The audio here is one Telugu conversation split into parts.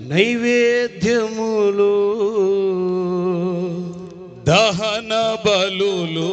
నైవేద్యములు దహన బలులు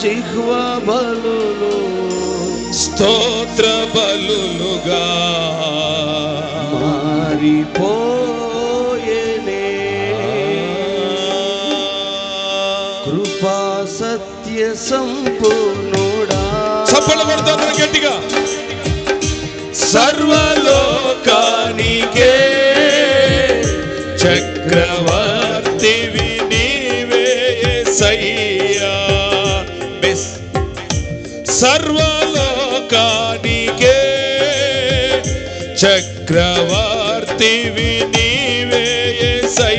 జిహ్వ బలులు. స్తోత్ర బలులుగా. మారిపోయేనే. కృపా సత్య సంపూర్ణుడా. కొడుతుంది గట్టిగా. సర్వలోకానికే సర్వలోకానికే చక్రవర్తి నీవే సై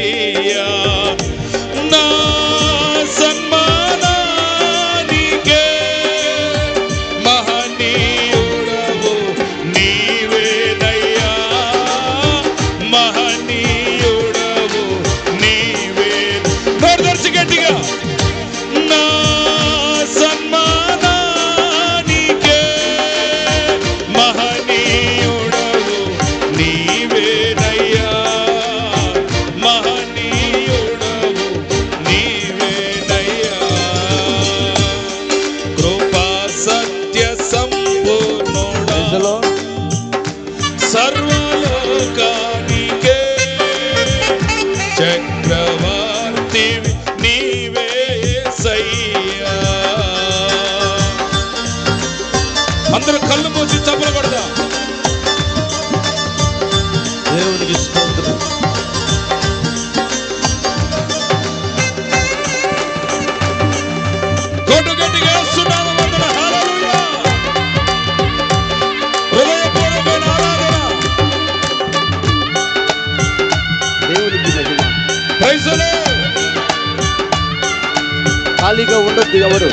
ప్రతి ఎవరు?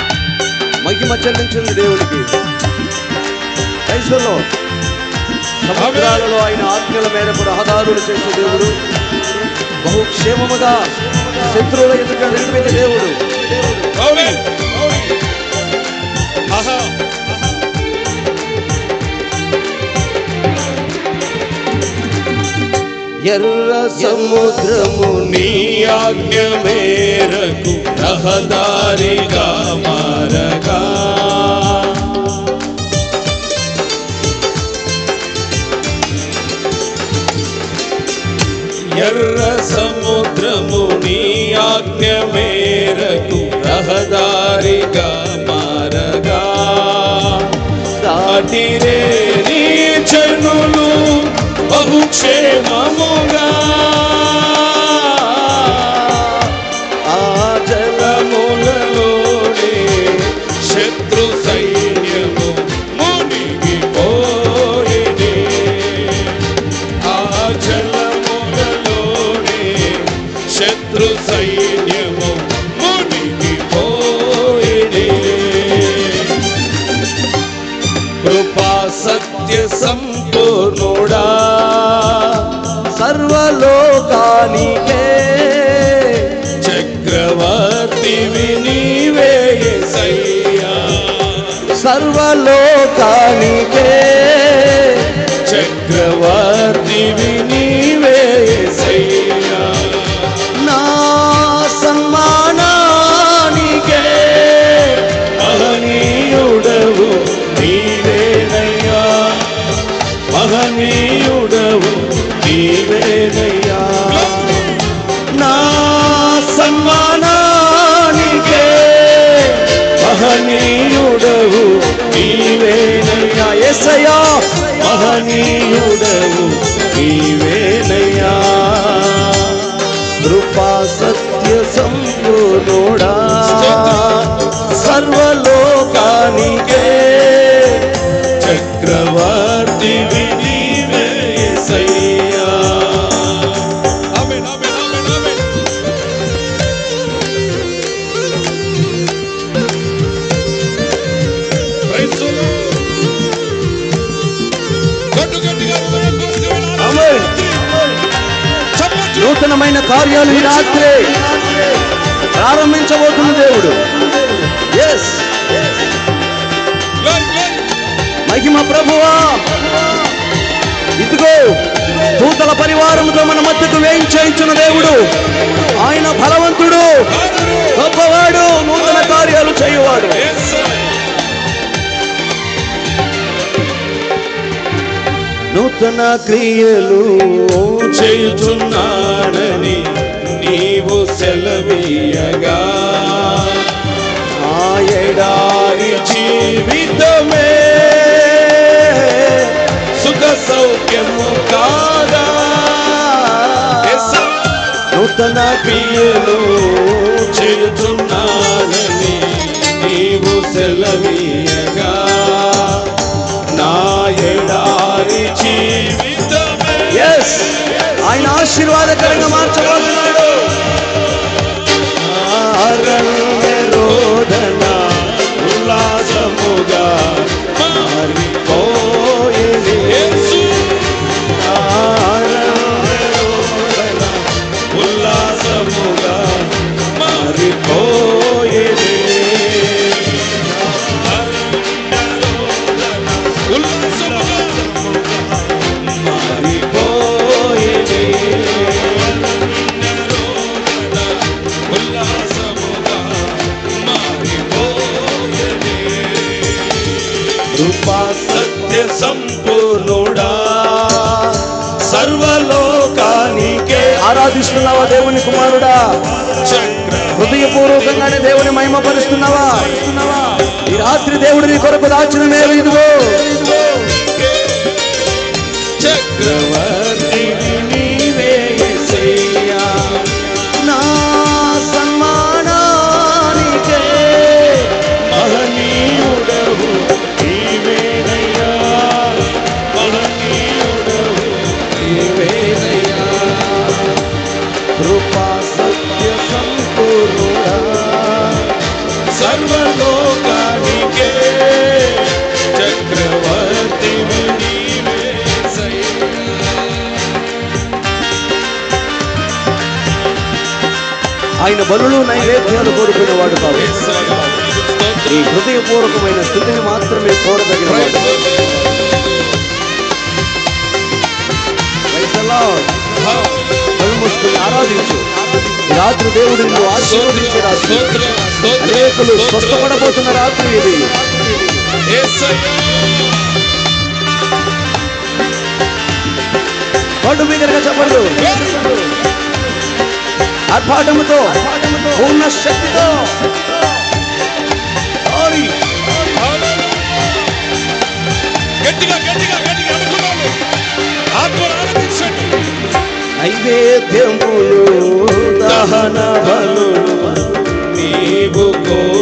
మహిమ చెల్లించింది దేవుడికి. క్రైస్తవుల్లో సముద్రాలలో ఆయన ఆజ్ఞల మేరకు రహదారులు చేసే దేవుడు. బహుక్షేమముగా శత్రువుల ఎదుట నిలిపిన దేవుడు. ఎర్ర సముద్రము నీ ఆజ్ఞ మేరకు రహదారిగా మారగా ఎర్ర సముద్రము నీ ఆజ్ఞ మేరకు రహదారిగా మారగా దాటిరే నీ చనులు బహుక్షేమముగా నీవేనయ్యా ఎసయా మహనీయుడవు నీవేనయ్యా కృపా సత్య ప్రారంభించబోతున్న దేవుడు ఎస్ మహిమ ప్రభువా. ఇదిగో దూతల పరివారముతో మన మధ్యకు వేయించేయించిన దేవుడు. ఆయన బలవంతుడు. గొప్పవాడు నూతన కార్యాలు చేయువాడు. నూతన క్రియలు చేయుచున్నాడని సెలవీయగా ఆయడారి జీవితమే సుఖ సౌఖ్యము కాదా? నూతన పియలు చేరుతున్నానని నీవు సెలవీయగా. నాయడారి జీవితమే. ఆయన ఆశీర్వాదకరంగా మార్చబోతున్నాడు Oh God. కృపా సత్య సంపూర్ణుడా. సర్వలోకానికే ఆరాధిస్తున్నావా దేవుని కుమారుడా? హృదయపూర్వకంగానే దేవుని మహిమపరుస్తున్నావా? ఈ రాత్రి దేవుడు నీ కొరకు దాచిన మేలు ఇదిగో చక్రవర్తి బలులు నైవేద్యాలు కోరుకునేవాడు కాదు. ఈ హృదయపూర్వకమైన స్థితిని మాత్రమే కోరదగిన మూసుకుని ఆరాధించు. రాత్రి దేవుడు నిన్ను ఆశీర్వదించే రాత్రి అనేకులు స్వస్థపడబోతున్న రాత్రి ఇది. పడు బిగ్గరగా చెప్పండు. ఆర్భాటముతో పూర్ణ శక్తితో. గట్టిగా గట్టిగా గట్టిగా అనుకున్నాను. ఆత్మను ఆనందించండి. నైవేద్యములు దహన బలు నీవు కోరవుగా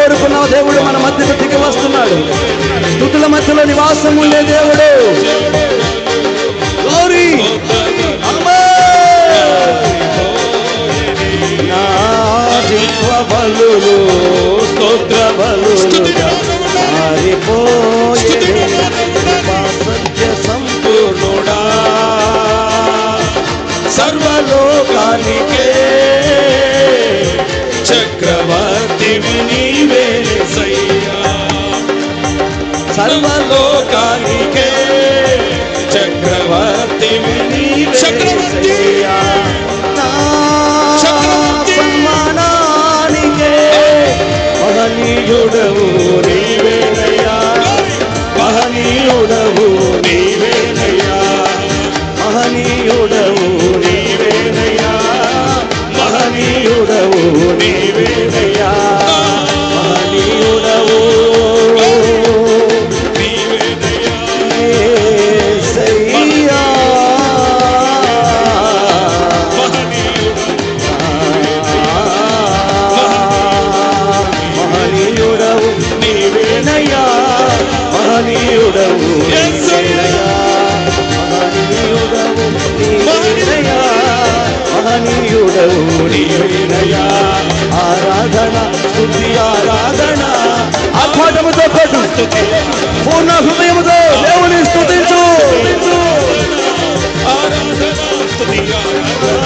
కోరుకున్న దేవుడు మన మధ్యకు దిగి వస్తున్నాడు స్థుతుల మధ్యలో నివాసం ఉండే దేవుడు Glory. Amen. నా జిహ్వ బలులు స్తోత్ర బలులుగా మారిపోయేది సత్య సంపూర్ణుడా సర్వలోకానికే చక్రవర్తి నీవే సర్వలోకానికే చక్రవర్తి నీవే చక్రవర్తి. సయ్యా. నా చక్రవర్తి. సన్మానానికే మహనీయుడవు Baby, baby, yeah. to the yard.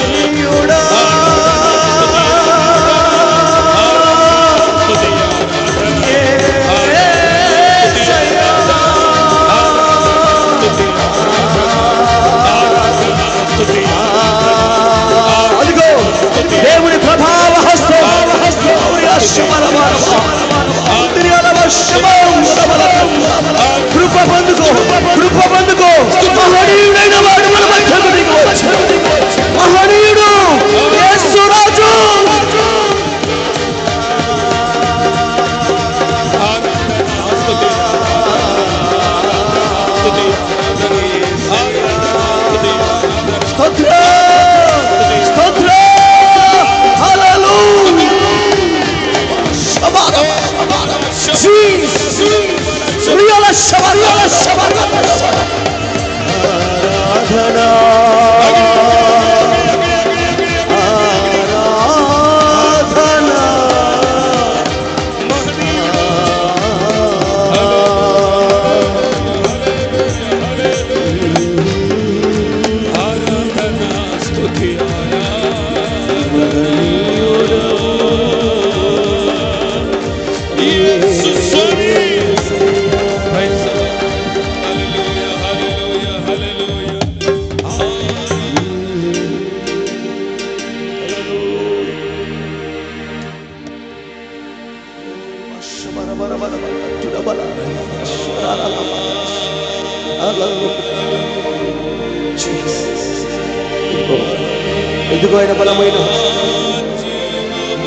ఎందుకు ఆయన బలమైన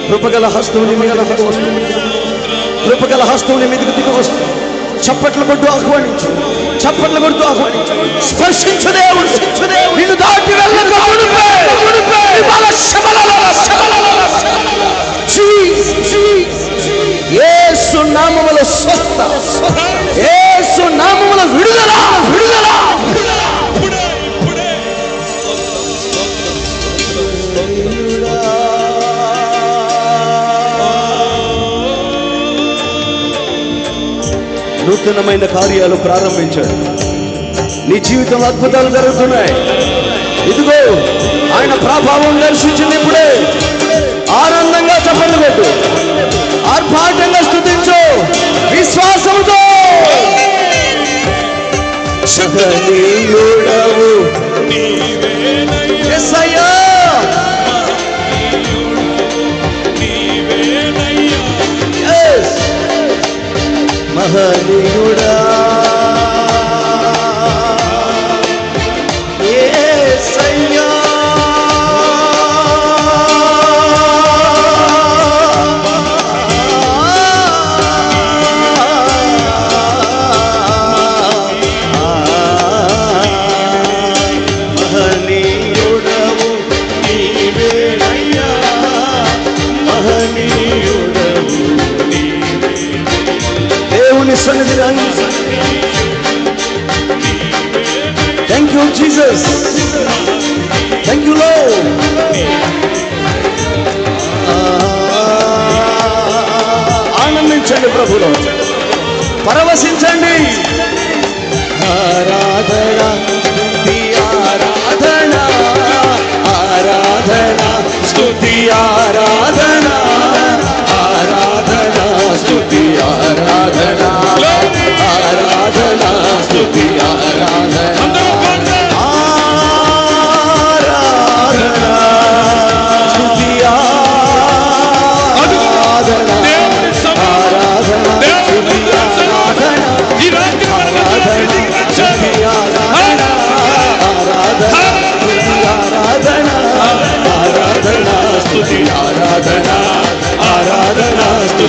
కృపగల హస్తముని మిగల వస్తుంది. కృపగల హస్తముని మీదకు దిగి వస్తుంది. చప్పట్లు కొట్టు ఆహ్వానించు. చప్పట్లు కొడుతూ ఆహ్వానించు. స్పర్శించు దేవుడు నిన్ను దాటి వెళ్ళదు ఏసు నామముల విడుదల విడుదల. నూతనమైన కార్యాలు ప్రారంభించాడు. నీ జీవితం అద్భుతాలు జరుగుతున్నాయి. ఇదిగో ఆయన ప్రభావం దర్శించింది ఇప్పుడే. ఆనందంగా చప్పట్లు కొట్టు ఆర్భాట ഹരിയുടെ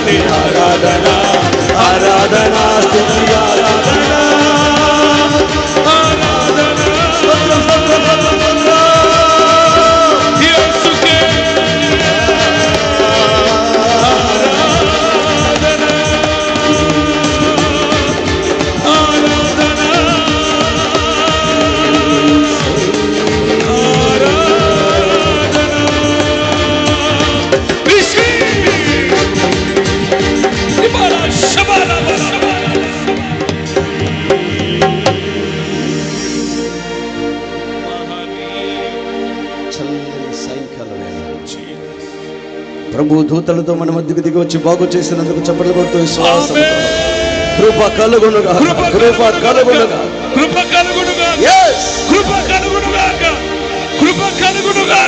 Deus. దూతలతో మన మధ్యకు దిగి వచ్చి బాగు చేసినందుకు చెప్పలు కొడుతూ విశ్వాసం. కృప కలుగునుగా. కృప కలుగునుగా. కృప కలుగునుగా. కృప కలుగునుగా. కృప కలుగునుగా